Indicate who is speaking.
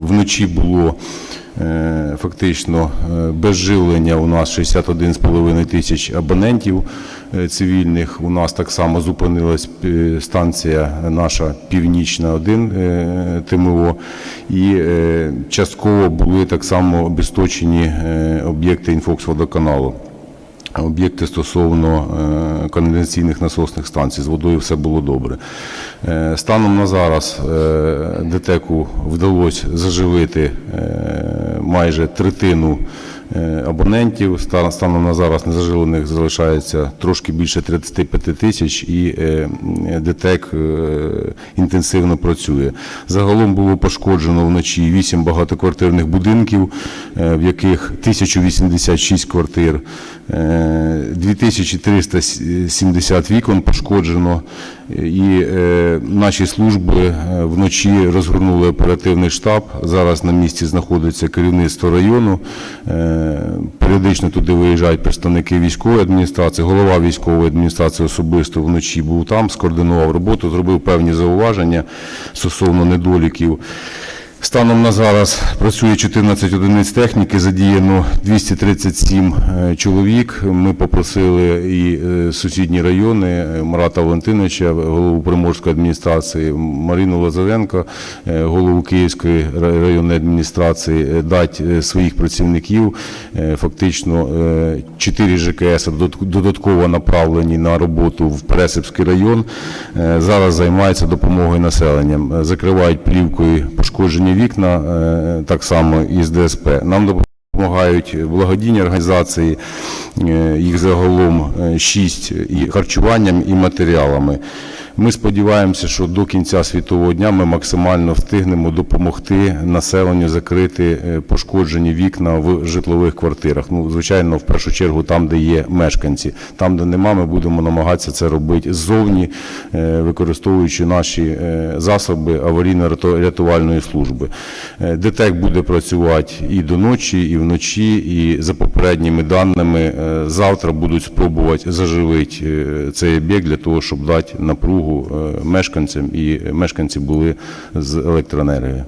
Speaker 1: Вночі було е, фактично е, без живлення у нас 61,5 тисяч абонентів е, цивільних. У нас так само зупинилась станція наша Північна 1 е, ТМО. І частково були так само обісточені об'єкти інфоксводоканалу. Об'єкти стосовно е, каналізаційних насосних станцій з водою все було добре. Е, Станом на зараз е, ДТЕКу вдалося заживити майже третину абонентів. Станом на зараз незажилених залишається трошки більше 35 тисяч, і е, ДТЕК е, інтенсивно працює. Загалом було пошкоджено вночі 8 багатоквартирних будинків, е, в яких 1086 квартир, е, 2370 вікон пошкоджено. І е, наші служби е, вночі розгорнули оперативний штаб. Зараз на місці знаходиться керівництво району. Періодично туди виїжджають представники військової адміністрації. Голова військової адміністрації особисто вночі був там, скоординував роботу, зробив певні зауваження стосовно недоліків. Станом на зараз працює 14 одиниць техніки, задіяно 237 е, чоловік. Ми попросили і е, сусідні райони е, Марата Валентиновича, голову Приморської адміністрації, Марину Лазаренко, голову Київської районної адміністрації дати своїх працівників. Фактично 4 ЖКС додатково направлені на роботу в Пересипський район. Зараз займаються допомогою населенням. Закривають плівкою пошкоджені вікна, е, так само із ДСП. Нам допомагають благодійні організації, е, їх загалом шість і харчуванням, і матеріалами. Ми сподіваємося, що до кінця світового дня ми максимально встигнемо допомогти населенню закрити е, пошкоджені вікна в житлових квартирах. Ну, звичайно, в першу чергу там, де є мешканці. Там, де нема, ми будемо намагатися це робити ззовні, е, використовуючи наші е, засоби аварійно-рятувальної служби. ДТЕК буде працювати і до ночі, і вночі, і за попередніми даними завтра будуть спробувати заживити цей об'єкт для того, щоб дати напругу е, мешканцям і мешканці були з електроенергією.